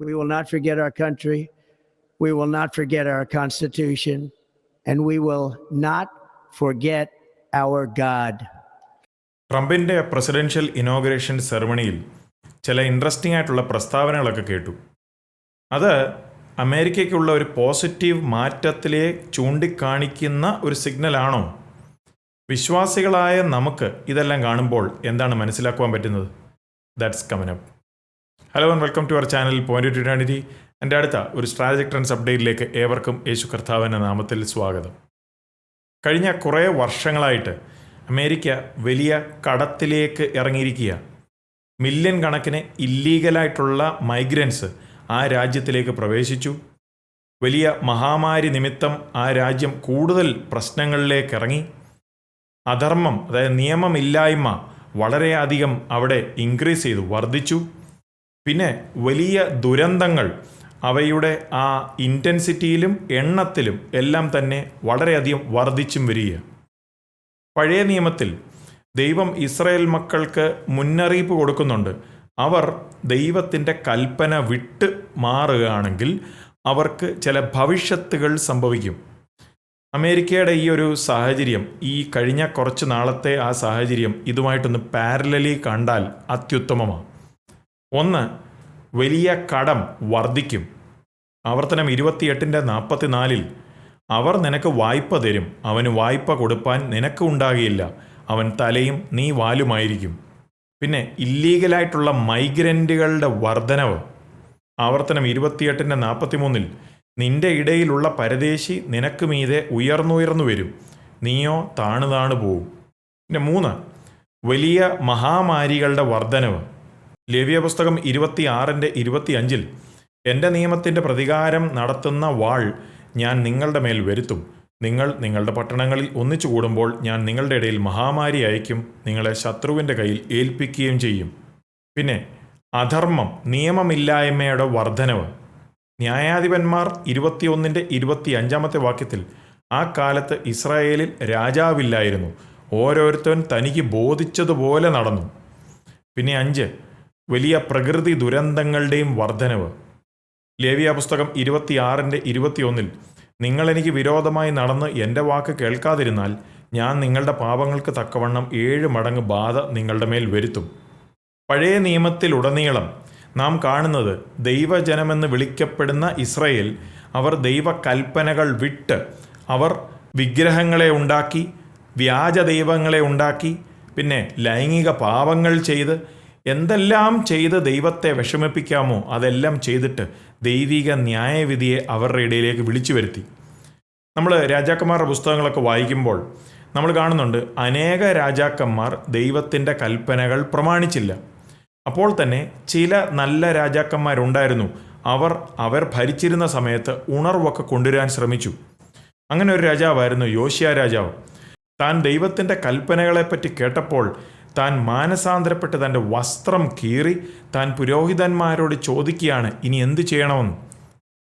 We will not forget our country. We will not forget our Constitution. And we will not forget our God. ട്രംപിന്റെ presidential inauguration സെറമണിയിൽ ചില interesting ആയിട്ടുള്ള പ്രസ്താവനകളൊക്കെ കേട്ടു അത് അമേരിക്കയ്ക്കുള്ള ഒരു positive മാറ്റത്തിലെ ചൂണ്ടിക്കാണിക്കുന്ന ഒരു സിഗ്നലാണോ വിശ്വാസികളായ നമുക്ക് ഇതെല്ലാം കാണുമ്പോൾ എന്താണ് മനസ്സിലാക്കുവാൻ പറ്റുന്നത് that's come up hello and welcome to our channel point to eternity എന്റെ അടുത്ത ഒരു സ്ട്രാറ്റജിക് ട്രെൻഡ്സ് അപ്ഡേറ്റിലേക്ക് ഏവർക്കും യേശു കർത്താവിന്റെ നാമത്തിൽ സ്വാഗതം. കഴിഞ്ഞ കുറേ വർഷങ്ങളായിട്ട് അമേരിക്ക വലിയ കടത്തിലേക്ക് ഇറങ്ങിയിരിക്കുക മില്യൺ കണക്കിന് ഇല്ലീഗലായിട്ടുള്ള മൈഗ്രൻസ് ആ രാജ്യത്തിലേക്ക് പ്രവേശിച്ചു. വലിയ മഹാമാരി നിമിത്തം ആ രാജ്യം കൂടുതൽ പ്രശ്നങ്ങളിലേക്ക് ഇറങ്ങി. അധർമ്മം അതായത് നിയമമില്ലായ്മ വളരെയധികം അവിടെ ഇൻക്രീസ് ചെയ്തു വർദ്ധിച്ചു. പിന്നെ വലിയ ദുരന്തങ്ങൾ അവയുടെ ആ ഇന്റൻസിറ്റിയിലും എണ്ണത്തിലും എല്ലാം തന്നെ വളരെയധികം വർദ്ധിച്ചും വരിക പഴയ നിയമത്തിൽ ദൈവം ഇസ്രായേൽ മക്കൾക്ക് മുന്നറിയിപ്പ് കൊടുക്കുന്നുണ്ട്. അവർ ദൈവത്തിന്റെ കൽപ്പന വിട്ട് മാറുകയാണെങ്കിൽ അവർക്ക് ചില ഭവിഷ്യത്തുകൾ സംഭവിക്കും. അമേരിക്കയുടെ ഈ ഒരു സാഹചര്യം ഈ കഴിഞ്ഞ കുറച്ച് നാളത്തെ ആ സാഹചര്യം ഇതുമായിട്ടൊന്ന് പാരലലി കണ്ടാൽ അത്യുത്തമമാണ്. ഒന്ന് വലിയ കടം വർദ്ധിക്കും. ആവർത്തനം ഇരുപത്തിയെട്ടിന്റെ നാൽപ്പത്തിനാലിൽ അവർ നിനക്ക് വായ്പ തരും. അവന് വായ്പ കൊടുപ്പാൻ നിനക്ക് ഉണ്ടാകില്ല. അവൻ തലയും നീ വാലുമായിരിക്കും. പിന്നെ ഇല്ലീഗലായിട്ടുള്ള മൈഗ്രന്റുകളുടെ വർധനവ്. ആവർത്തനം ഇരുപത്തിയെട്ടിന്റെ നാൽപ്പത്തിമൂന്നിൽ നിന്റെ ഇടയിലുള്ള പരദേശി നിനക്ക് മീതെ ഉയർന്നുയർന്നു വരും. നീയോ താണു താണു പോവും. പിന്നെ മൂന്ന് വലിയ മഹാമാരികളുടെ വർധനവ്. ലേവ്യ പുസ്തകം ഇരുപത്തിയാറിന്റെ ഇരുപത്തിയഞ്ചിൽ എന്റെ നിയമത്തിന്റെ പ്രതികാരം നടത്തുന്ന വാൾ ഞാൻ നിങ്ങളുടെ മേൽ വരുത്തും. നിങ്ങൾ നിങ്ങളുടെ പട്ടണങ്ങളിൽ ഒന്നിച്ചു കൂടുമ്പോൾ ഞാൻ നിങ്ങളുടെ ഇടയിൽ മഹാമാരി അയക്കും നിങ്ങളെ ശത്രുവിന്റെ കയ്യിൽ ഏൽപ്പിക്കുകയും ചെയ്യും. പിന്നെ അധർമ്മം നിയമമില്ലായ്മയുടെ വർധനവ്. ന്യായാധിപന്മാർ ഇരുപത്തിയൊന്നിന്റെ ഇരുപത്തിയഞ്ചാമത്തെ വാക്യത്തിൽ ആ കാലത്ത് ഇസ്രായേലിൽ രാജാവില്ലായിരുന്നു. ഓരോരുത്തൻ തനിക്ക് ബോധിച്ചതുപോലെ നടന്നു. പിന്നെ അഞ്ച് വലിയ പ്രകൃതി ദുരന്തങ്ങളുടെയും വർധനവ്. ലേവിയ പുസ്തകം ഇരുപത്തിയാറിന്റെ ഇരുപത്തിയൊന്നിൽ നിങ്ങൾ എനിക്ക് വിരോധമായി നടന്ന് എന്റെ വാക്ക് കേൾക്കാതിരുന്നാൽ ഞാൻ നിങ്ങളുടെ പാപങ്ങൾക്ക് തക്കവണ്ണം ഏഴ് മടങ്ങ് ബാധ നിങ്ങളുടെ മേൽ വരുത്തും. പഴയ നിയമത്തിലുടനീളം നാം കാണുന്നത് ദൈവജനമെന്ന് വിളിക്കപ്പെടുന്ന ഇസ്രയേൽ അവർ ദൈവകൽപ്പനകൾ വിട്ട് അവർ വിഗ്രഹങ്ങളെ ഉണ്ടാക്കി വ്യാജ ദൈവങ്ങളെ ഉണ്ടാക്കി പിന്നെ ലൈംഗിക പാപങ്ങൾ ചെയ്ത് എന്തെല്ലാം ചെയ്ത് ദൈവത്തെ വിഷമിപ്പിക്കാമോ അതെല്ലാം ചെയ്തിട്ട് ദൈവിക ന്യായവിധിയെ അവരുടെ ഇടയിലേക്ക് വിളിച്ചു വരുത്തി. നമ്മൾ രാജാക്കന്മാരുടെ പുസ്തകങ്ങളൊക്കെ വായിക്കുമ്പോൾ നമ്മൾ കാണുന്നുണ്ട് അനേക രാജാക്കന്മാർ ദൈവത്തിന്റെ കൽപ്പനകൾ പ്രമാണിച്ചില്ല. അപ്പോൾ തന്നെ ചില നല്ല രാജാക്കന്മാരുണ്ടായിരുന്നു. അവർ അവർ ഭരിച്ചിരുന്ന സമയത്ത് ഉണർവൊക്കെ കൊണ്ടുവരാൻ ശ്രമിച്ചു. അങ്ങനെ ഒരു രാജാവായിരുന്നു യോശിയ രാജാവ്. താൻ ദൈവത്തിന്റെ കൽപ്പനകളെപ്പറ്റി കേട്ടപ്പോൾ താൻ മാനസാന്തരപ്പെട്ട് തന്റെ വസ്ത്രം കീറി താൻ പുരോഹിതന്മാരോട് ചോദിക്കുകയാണ് ഇനി എന്ത് ചെയ്യണമെന്ന്?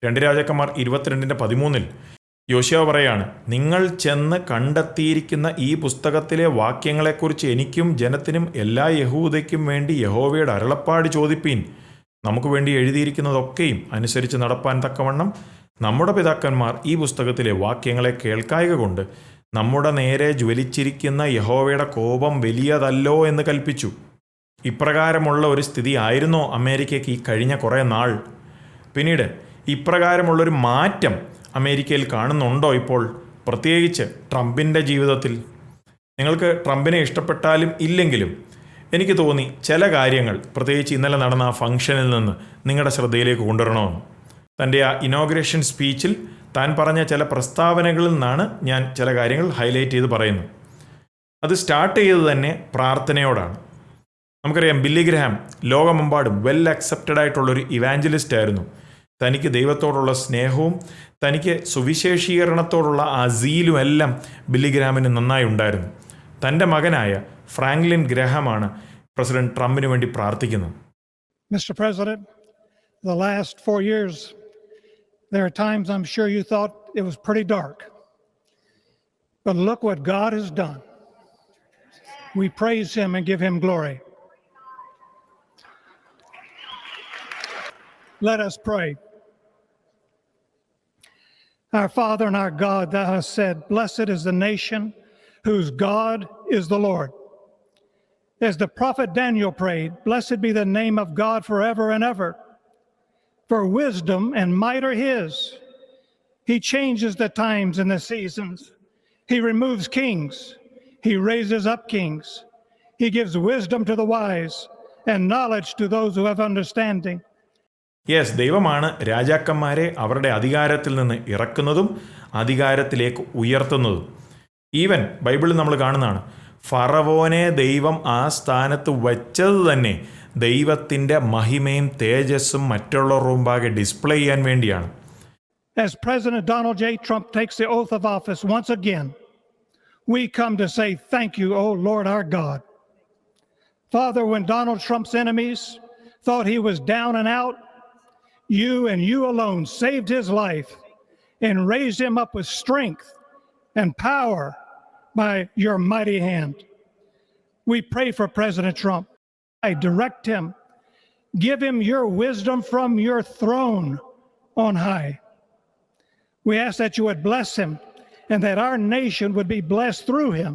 രണ്ട് രാജാക്കന്മാർ ഇരുപത്തിരണ്ടിന്റെ പതിമൂന്നിൽ യോശിയാവ് പറയാണ് നിങ്ങൾ ചെന്ന് കണ്ടെത്തിയിരിക്കുന്ന ഈ പുസ്തകത്തിലെ വാക്യങ്ങളെക്കുറിച്ച് എനിക്കും ജനത്തിനും എല്ലാ യഹൂദയ്ക്കും വേണ്ടി യഹോവയുടെ അരുളപ്പാട് ചോദിപ്പീൻ. നമുക്ക് വേണ്ടി എഴുതിയിരിക്കുന്നതൊക്കെയും അനുസരിച്ച് നടപ്പാൻ തക്കവണ്ണം നമ്മുടെ പിതാക്കന്മാർ ഈ പുസ്തകത്തിലെ വാക്യങ്ങളെ കേൾക്കായക കൊണ്ട് നമ്മുടെ നേരെ ജ്വലിച്ചിരിക്കുന്ന യഹോവയുടെ കോപം വലിയതല്ലോ എന്ന് കൽപ്പിച്ചു. ഇപ്രകാരമുള്ള ഒരു സ്ഥിതി ആയിരുന്നോ അമേരിക്കയ്ക്ക് ഈ കഴിഞ്ഞ കുറേ നാൾ. പിന്നീട് ഇപ്രകാരമുള്ളൊരു മാറ്റം അമേരിക്കയിൽ കാണുന്നുണ്ടോ ഇപ്പോൾ? പ്രത്യേകിച്ച് ട്രംപിന്റെ ജീവിതത്തിൽ. നിങ്ങൾക്ക് ട്രംപിനെ ഇഷ്ടപ്പെട്ടാലും ഇല്ലെങ്കിലും എനിക്ക് തോന്നി ചില കാര്യങ്ങൾ പ്രത്യേകിച്ച് ഇന്നലെ നടന്ന ആ ഫംഗ്ഷനിൽ നിന്ന് നിങ്ങളുടെ ശ്രദ്ധയിലേക്ക് കൊണ്ടുവരണമെന്ന്. തന്റെ ആ ഇനോഗ്രേഷൻ സ്പീച്ചിൽ താൻ പറഞ്ഞ ചില പ്രസ്താവനകളിൽ നിന്നാണ് ഞാൻ ചില കാര്യങ്ങൾ ഹൈലൈറ്റ് ചെയ്ത് പറയുന്നത്. അത് സ്റ്റാർട്ട് ചെയ്തത് തന്നെ പ്രാർത്ഥനയോടാണ്. നമുക്കറിയാം ബില്ലി ഗ്രഹാം ലോകമെമ്പാടും വെൽ അക്സെപ്റ്റഡ് ആയിട്ടുള്ളൊരു ഇവാഞ്ചലിസ്റ്റ് ആയിരുന്നു. തനിക്ക് ദൈവത്തോടുള്ള സ്നേഹവും തനിക്ക് സുവിശേഷീകരണത്തോടുള്ള ആ സീലും എല്ലാം ബില്ലി ഗ്രഹാമിന് നന്നായി ഉണ്ടായിരുന്നു. തന്റെ മകനായ ഫ്രാങ്ക്ലിൻ ഗ്രഹമാണ് പ്രസിഡന്റ് ട്രംപിന് വേണ്ടി പ്രാർത്ഥിക്കുന്നത്. Mister president the last four years, there are times I'm sure you thought it was pretty dark. But look what God has done. We praise Him and give Him glory. Let us pray. Our Father and our God, thou hast said, Blessed is the nation whose God is the Lord. As the prophet Daniel prayed, Blessed be the name of God forever and ever. For wisdom and might are his. He changes the times and the seasons. He removes kings. He raises up kings. He gives wisdom to the wise and knowledge to those who have understanding. Yes ദൈവമാണ് രാജാക്കന്മാരെ അവരുടെ അധികാരത്തിൽ നിന്ന് ഇറക്കുന്നതും അധികാരത്തിലേക്ക് ഉയർത്തുന്നതും even ബൈബിളിൽ നമ്മൾ കാണുന്നതാണ് ഫറവോനെ ദൈവം ആ സ്ഥാനത്ത് വച്ചത് തന്നെ ദൈവത്തിൻ്റെ മഹിമയും തേജസ്സും മറ്റുള്ളവരുടെ മുമ്പാകെ ഡിസ്പ്ലേ ചെയ്യാൻ വേണ്ടിയാണ് As President Donald J. Trump takes the oath of office once again, we come to say thank you, O Lord our God. Father, when Donald Trump's enemies thought he was down and out, you and you alone saved his life and raised him up with strength and power by your mighty hand. We pray for President Trump. I direct him. Give him your wisdom from your throne on high. We ask that you would bless him and that our nation would be blessed through him.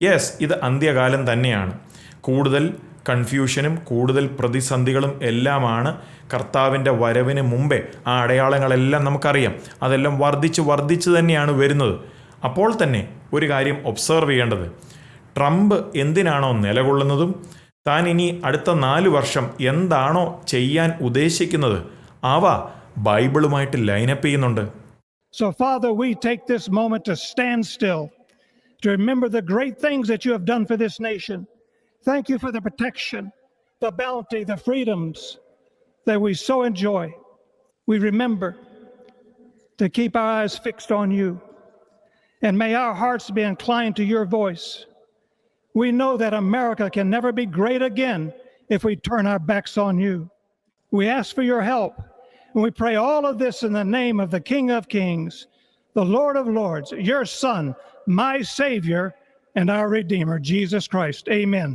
Yes ഇത് അന്ത്യകാലം തന്നെയാണ് കൂടുതൽ കൺഫ്യൂഷനും കൂടുതൽ പ്രതിസന്ധികളും എല്ലാമാണ് കർത്താവിന്റെ വരവിന് മുമ്പേ ആ അടയാളങ്ങളെല്ലാം നമുക്കറിയാം അതെല്ലാം വർദ്ധിച്ച് വർദ്ധിച്ച് തന്നെയാണ് വരുന്നത് അപ്പോൾ തന്നെ ഒരു കാര്യം ഒബ്സർവ് ചെയ്യേണ്ടത് ട്രംപ് എന്തിനാണോ നിലകൊള്ളുന്നതും താൻ ഇനി അടുത്ത നാല് വർഷം എന്താണോ ചെയ്യാൻ ഉദ്ദേശിക്കുന്നത് അവ ബൈബിളുമായിട്ട് ലൈനപ്പ് ചെയ്യുന്നുണ്ട് So, Father, we take this moment to stand still, to remember the great things that you have done for this nation. Thank you for the protection, the bounty, the freedoms that we so enjoy. We remember to keep our eyes fixed on you, and may our hearts be inclined to your voice. We know that America can never be great again if we turn our backs on you. We ask for your help. And we pray all of this in the name of the King of Kings, the Lord of Lords, your Son, my Savior, and our Redeemer, Jesus Christ. Amen.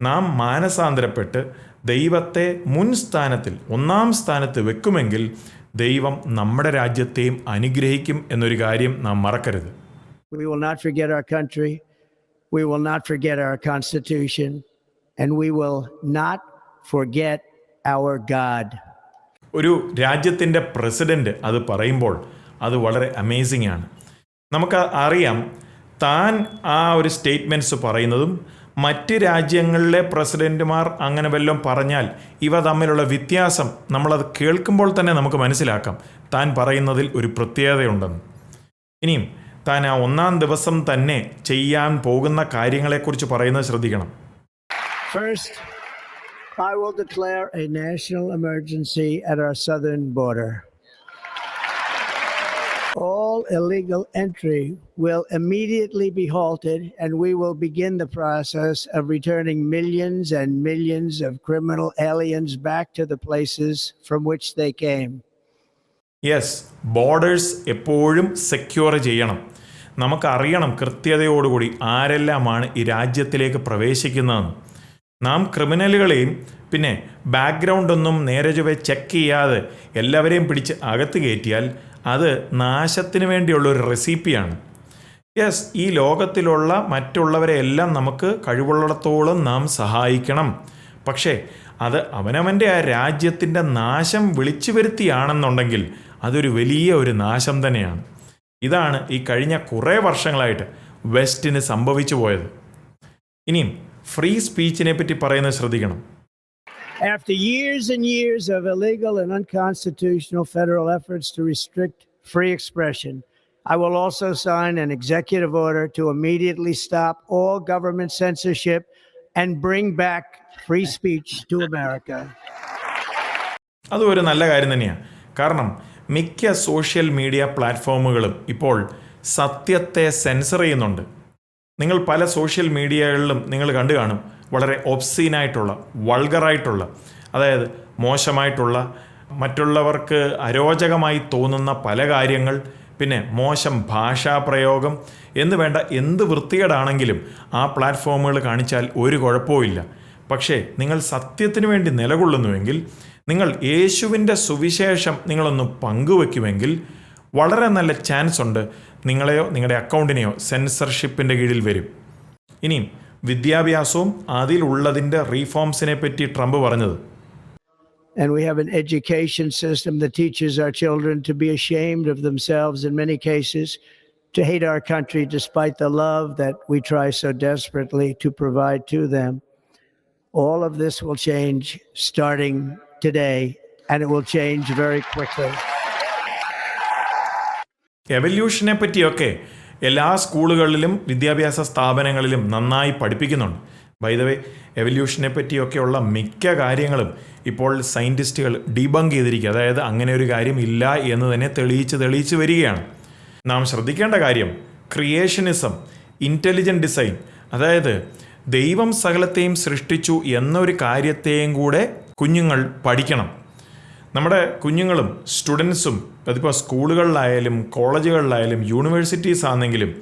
നാം മാനസാന്തരപ്പെട്ട് ദൈവത്തെ മുൻ സ്ഥാനത്തിൽ ഒന്നാം സ്ഥാനത്ത് വെക്കുമെങ്കിൽ ദൈവം നമ്മുടെ രാജ്യത്തെയും അനുഗ്രഹിക്കും എന്നൊരു കാര്യം നാം മറക്കരുത് We will not forget our country. We will not forget our Constitution. And we will not forget our God. ഒരു രാജ്യത്തിന്റെ പ്രസിഡന്റ് അത് പറയുമ്പോൾ അത് വളരെ അമേസിംഗ് ആണ് നമുക്ക് അറിയാം താൻ ആ ഒരു സ്റ്റേറ്റ്മെന്റ്സ് പറയുന്നതും മറ്റ് രാജ്യങ്ങളിലെ പ്രസിഡന്റുമാർ അങ്ങനെ വല്ലതും പറഞ്ഞാൽ ഇവ തമ്മിലുള്ള വ്യത്യാസം നമ്മളത് കേൾക്കുമ്പോൾ തന്നെ നമുക്ക് മനസ്സിലാക്കാം താൻ പറയുന്നതിൽ ഒരു പ്രത്യേകതയുണ്ടെന്ന് ഇനിയും താൻ ആ ഒന്നാം ദിവസം തന്നെ ചെയ്യാൻ പോകുന്ന കാര്യങ്ങളെക്കുറിച്ച് പറയുന്നത് ശ്രദ്ധിക്കണം First, I will declare a national emergency at our southern border. All illegal entry will immediately be halted, and we will begin the process of returning millions and millions of criminal aliens back to the places from which they came. Yes borders എപ്പോഴും secure ചെയ്യണം നമുക്കറിയണം കൃത്യതയോടുകൂടി ആരെല്ലാമാണ് ഈ രാജ്യത്തിലേക്ക് പ്രവേശിക്കുന്നതെന്ന്. നാം ക്രിമിനലുകളെയും പിന്നെ ബാക്ക്ഗ്രൗണ്ടൊന്നും നേരെ ചൊവ്വെ check ചെയ്യാതെ എല്ലാവരെയും പിടിച്ച് അകത്ത് കയറ്റിയാൽ അത് നാശത്തിന് വേണ്ടിയുള്ള ഒരു റെസിപ്പിയാണ് യെസ് ഈ ലോകത്തിലുള്ള മറ്റുള്ളവരെ എല്ലാം നമുക്ക് കഴിവുള്ളിടത്തോളം നാം സഹായിക്കണം. പക്ഷേ അത് അവനവന്റെ ആ രാജ്യത്തിന്റെ നാശം വിളിച്ചു വരുത്തിയാണെന്നുണ്ടെങ്കിൽ അതൊരു വലിയ ഒരു നാശം തന്നെയാണ്. ഇതാണ് ഈ കഴിഞ്ഞ കുറേ വർഷങ്ങളായിട്ട് വെസ്റ്റിന് സംഭവിച്ചു പോയത് ഇനിയും ഫ്രീ സ്പീച്ചിനെ പറ്റി പറയുന്നത് ശ്രദ്ധിക്കണം After years and years of illegal and unconstitutional federal efforts to restrict free expression, I will also sign an executive order to immediately stop all government censorship and bring back free speech to America. അതും ഒരു നല്ല കാര്യം തന്നെയാണ് കാരണം മിക്ക social media പ്ലാറ്റ്ഫോമുകളും ഇപ്പോൾ സത്യത്തെ sensor ചെയ്യുന്നുണ്ട്. നിങ്ങൾ പല സോഷ്യൽ മീഡിയകളിലും നിങ്ങൾ കണ്ടു കാണും വളരെ ഒബ്സീനായിട്ടുള്ള വൾഗറായിട്ടുള്ള അതായത് മോശമായിട്ടുള്ള മറ്റുള്ളവർക്ക് അരോചകമായി തോന്നുന്ന പല കാര്യങ്ങൾ പിന്നെ മോശം ഭാഷാ പ്രയോഗം എന്ന് വേണ്ട എന്ത് വൃത്തികേടാണെങ്കിലും ആ പ്ലാറ്റ്ഫോമുകൾ കാണിച്ചാൽ ഒരു കുഴപ്പവും പക്ഷേ നിങ്ങൾ സത്യത്തിന് വേണ്ടി നിലകൊള്ളുന്നുവെങ്കിൽ നിങ്ങൾ യേശുവിന്റെ സുവിശേഷം നിങ്ങളൊന്ന് പങ്കുവെക്കുമെങ്കിൽ വളരെ നല്ല ചാൻസ് ഉണ്ട് നിങ്ങളെയോ നിങ്ങളുടെ അക്കൗണ്ടിനെയോ സെൻസർഷിപ്പിന്റെ കീഴിൽ വരും ഇനിയും വിദ്യാഭ്യാസവും അതിലുള്ളതിന്റെ റീഫോംസിനെ പറ്റി ട്രംപ് പറഞ്ഞത് And we have an education system that teaches our children to be ashamed of themselves in many cases, to hate our country despite the love that we try so desperately to provide to them. All of this will change starting today, and it will change very quickly. എവല്യൂഷനെ പറ്റിയൊക്കെ എല്ലാ സ്കൂളുകളിലും വിദ്യാഭ്യാസ സ്ഥാപനങ്ങളിലും നന്നായി പഠിപ്പിക്കുന്നുണ്ട്. വൈദവേ എവല്യൂഷനെ പറ്റിയൊക്കെയുള്ള മിക്ക കാര്യങ്ങളും ഇപ്പോൾ സയന്റിസ്റ്റുകൾ ഡീബങ്ക് ചെയ്തിരിക്കുക. അതായത് അങ്ങനെ ഒരു കാര്യം ഇല്ല എന്ന് തന്നെ തെളിയിച്ച് തെളിയിച്ച് വരികയാണ്. നാം ശ്രദ്ധിക്കേണ്ട കാര്യം ക്രിയേഷനിസം ഇന്റലിജന്റ് ഡിസൈൻ അതായത് ദൈവം സകലത്തെയും സൃഷ്ടിച്ചു എന്നൊരു കാര്യത്തെയും കൂടെ കുഞ്ഞുങ്ങൾ പഠിക്കണം. നമ്മുടെ കുഞ്ഞുങ്ങളും സ്റ്റുഡൻസും അതിപ്പോൾ സ്കൂളുകളിലായാലും കോളേജുകളിലായാലും യൂണിവേഴ്സിറ്റീസ് ആണെങ്കിലും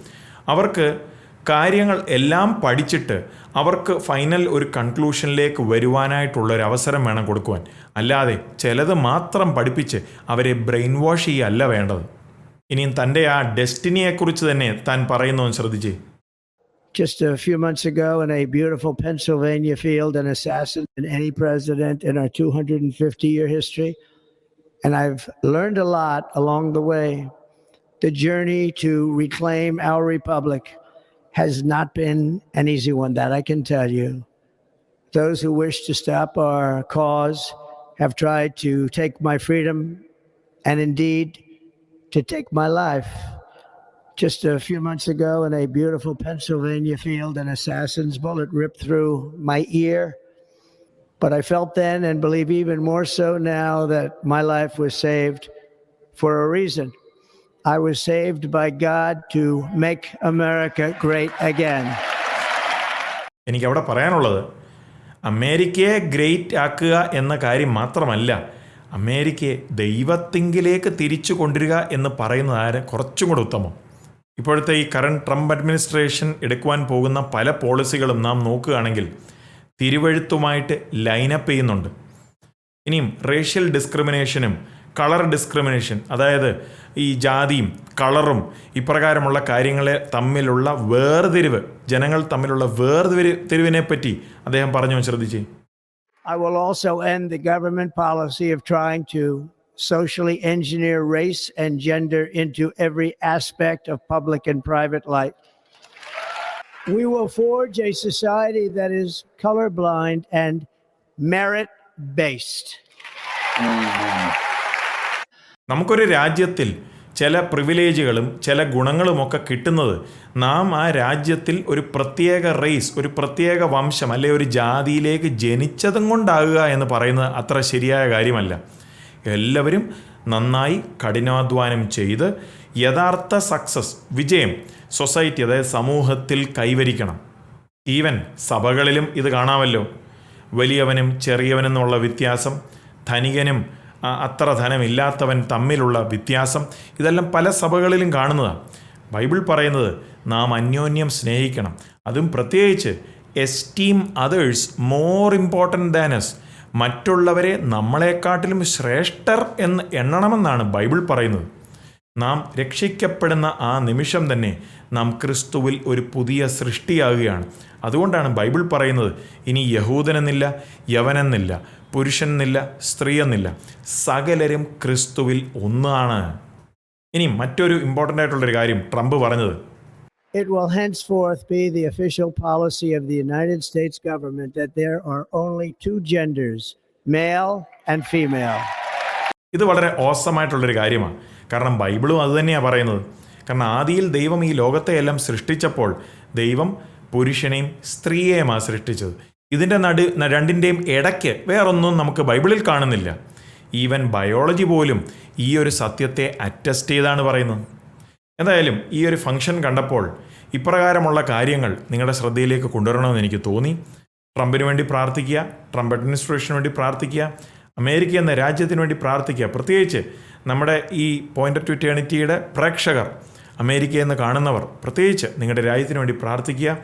അവർക്ക് കാര്യങ്ങൾ എല്ലാം പഠിച്ചിട്ട് അവർക്ക് ഫൈനൽ ഒരു കൺക്ലൂഷനിലേക്ക് വരുവാനായിട്ടുള്ള ഒരു അവസരം വേണം കൊടുക്കുവാൻ. അല്ലാതെ ചിലത് മാത്രം പഠിപ്പിച്ച് അവരെ ബ്രെയിൻ വാഷ് ചെയ്യല്ല വേണ്ടത്. ഇനിയും തന്റെ ആ ഡെസ്റ്റിനിയെക്കുറിച്ച് തന്നെ താൻ പറയുന്നതെന്ന് ശ്രദ്ധിച്ചേ. Just a few months ago, in a beautiful Pennsylvania field, an assassin in any president in our 250 year history. And I've learned a lot along the way. The journey to reclaim our republic has not been an easy one, that I can tell you. Those who wish to stop our cause have tried to take my freedom and indeed to take my life. Just a few months ago, in a beautiful Pennsylvania field, an assassin's bullet ripped through my ear. But I felt then and believe even more so now that my life was saved for a reason. I was saved by God to make America great again. എനിക്ക് അവിടെ പറയാനുള്ളത് അമേരിക്കയെ great ആക്കുക എന്ന കാര്യം മാത്രമല്ല അമേരിക്കയെ ദൈവത്തിങ്കിലേക്ക് തിരിച്ചു കൊണ്ടുവരിക എന്ന് പറയുന്നതാണ് കുറച്ചും കൂടെ ഉത്തമം ഇപ്പോഴത്തെ ഈ കറണ്ട് ട്രംപ് അഡ്മിനിസ്ട്രേഷൻ എടുക്കുവാൻ പോകുന്ന പല പോളിസികളും നാം നോക്കുകയാണെങ്കിൽ തിരുവഴുത്തുമായിട്ട് ലൈനപ്പ് ചെയ്യുന്നുണ്ട്. ഇനിയും റേഷ്യൽ ഡിസ്ക്രിമിനേഷനും കളർ ഡിസ്ക്രിമിനേഷൻ അതായത് ഈ ജാതിയും കളറും ഇപ്രകാരമുള്ള കാര്യങ്ങളെ തമ്മിലുള്ള വേർതിരിവ് ജനങ്ങൾ തമ്മിലുള്ള വേർതിരി തിരിവിനെ പറ്റി അദ്ദേഹം പറഞ്ഞു ശ്രദ്ധിച്ചേ. I will also end the government policy of trying to socially engineer race and gender into every aspect of public and private life. We will forge a society that is colorblind and merit based. നമുക്കൊരു രാജ്യത്തിൽ ചില പ്രിവിലേജുകളും ചില ഗുണങ്ങളുമൊക്കെ കിട്ടുന്നത് നാം ആ രാജ്യത്തിൽ ഒരു പ്രത്യേക റേസ് ഒരു പ്രത്യേക വംശം അല്ലെ ഒരു ജാതിയിലേക്ക് ജനിച്ചതും കൊണ്ടാകുക എന്ന് പറയുന്നത് അത്ര ശരിയായ കാര്യമല്ല എല്ലാവരും നന്നായി കഠിനാധ്വാനം ചെയ്ത് യഥാർത്ഥ സക്സസ് വിജയം സൊസൈറ്റി അതായത് സമൂഹത്തിൽ കൈവരിക്കണം. ഈവൻ സഭകളിലും ഇത് കാണാമല്ലോ. വലിയവനും ചെറിയവനും എന്നുള്ള വ്യത്യാസം ധനികനും അത്ര ധനമില്ലാത്തവൻ തമ്മിലുള്ള വ്യത്യാസം ഇതെല്ലാം പല സഭകളിലും കാണുന്നതാണ് ബൈബിൾ പറയുന്നത് നാം അന്യോന്യം സ്നേഹിക്കണം. അതും പ്രത്യേകിച്ച് esteem others more important than us മറ്റുള്ളവരെ നമ്മളെക്കാട്ടിലും ശ്രേഷ്ഠർ എന്ന് എണ്ണണമെന്നാണ് ബൈബിൾ പറയുന്നത്. നാം രക്ഷിക്കപ്പെടുന്ന ആ നിമിഷം തന്നെ നാം ക്രിസ്തുവിൽ ഒരു പുതിയ സൃഷ്ടിയാകുകയാണ്. അതുകൊണ്ടാണ് ബൈബിൾ പറയുന്നത് ഇനി യഹൂദനെന്നില്ല യവനെന്നില്ല സ്ത്രീ എന്നില്ല സകലരും ക്രിസ്തുവിൽ ഒന്നാണ് ഇനി മറ്റൊരു ഇമ്പോർട്ടന്റ് ആയിട്ടുള്ളൊരു കാര്യം ട്രംപ് പറഞ്ഞത്. It will henceforth be the official policy of the United States government that there are only two genders, male and female. ഇത് വളരെ ഓസമായിട്ടുള്ളൊരു കാര്യമാണ്. കാരണം ബൈബിളും അത് തന്നെയാണ് പറയുന്നത്. കാരണം ആദിയിൽ ദൈവം ഈ ലോകത്തെ എല്ലാം സൃഷ്ടിച്ചപ്പോൾ ദൈവം പുരുഷനെയും സ്ത്രീയെയുമാണ് സൃഷ്ടിച്ചത്. ഇതിന്റെ നടു രണ്ടിന്റെയും ഇടയ്ക്ക് വേറൊന്നും നമുക്ക് ബൈബിളിൽ കാണുന്നില്ല. ഈവൻ ബയോളജി പോലും ഈ ഒരു സത്യത്തെ അറ്റസ്റ്റ് ചെയ്താണ് പറയുന്നത്. എന്തായാലും ഈ ഒരു ഫംഗ്ഷൻ കണ്ടപ്പോൾ ഇപ്രകാരമുള്ള കാര്യങ്ങൾ നിങ്ങളുടെ ശ്രദ്ധയിലേക്ക് കൊണ്ടുവരണമെന്ന് എനിക്ക് തോന്നി. ട്രംപിന് വേണ്ടി പ്രാർത്ഥിക്കുക ട്രംപ് അഡ്മിനിസ്ട്രേഷന് വേണ്ടി പ്രാർത്ഥിക്കുക അമേരിക്ക എന്ന രാജ്യത്തിന് വേണ്ടി പ്രാർത്ഥിക്കുക. പ്രത്യേകിച്ച് നമ്മുടെ ഈ പോയിന്റ് ടു ഇറ്റേണിറ്റിയുടെ പ്രേക്ഷകർ അമേരിക്ക എന്ന് കാണുന്നവർ പ്രത്യേകിച്ച് നിങ്ങളുടെ രാജ്യത്തിന് വേണ്ടി പ്രാർത്ഥിക്കുക.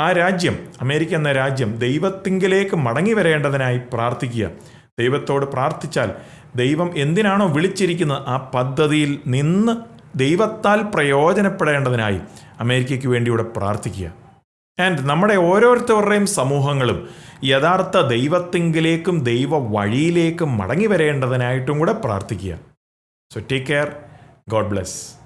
ആ രാജ്യം അമേരിക്ക എന്ന രാജ്യം ദൈവത്തിങ്കിലേക്ക് മടങ്ങി വരേണ്ടതിനായി പ്രാർത്ഥിക്കുക. ദൈവത്തോട് പ്രാർത്ഥിച്ചാൽ ദൈവം എന്തിനാണോ വിളിച്ചിരിക്കുന്നത് ആ പദ്ധതിയിൽ നിന്ന് ദൈവത്താൽ പ്രയോജനപ്പെടേണ്ടതിനായി അമേരിക്കയ്ക്ക് വേണ്ടിയൂടെ പ്രാർത്ഥിക്കുക. ആൻഡ് നമ്മുടെ ഓരോരുത്തരുടെയും സമൂഹങ്ങളും യഥാർത്ഥ ദൈവത്തിങ്കിലേക്കും ദൈവ വഴിയിലേക്കും മടങ്ങി വരേണ്ടതിനായിട്ടും കൂടെ പ്രാർത്ഥിക്കുക. So take care God bless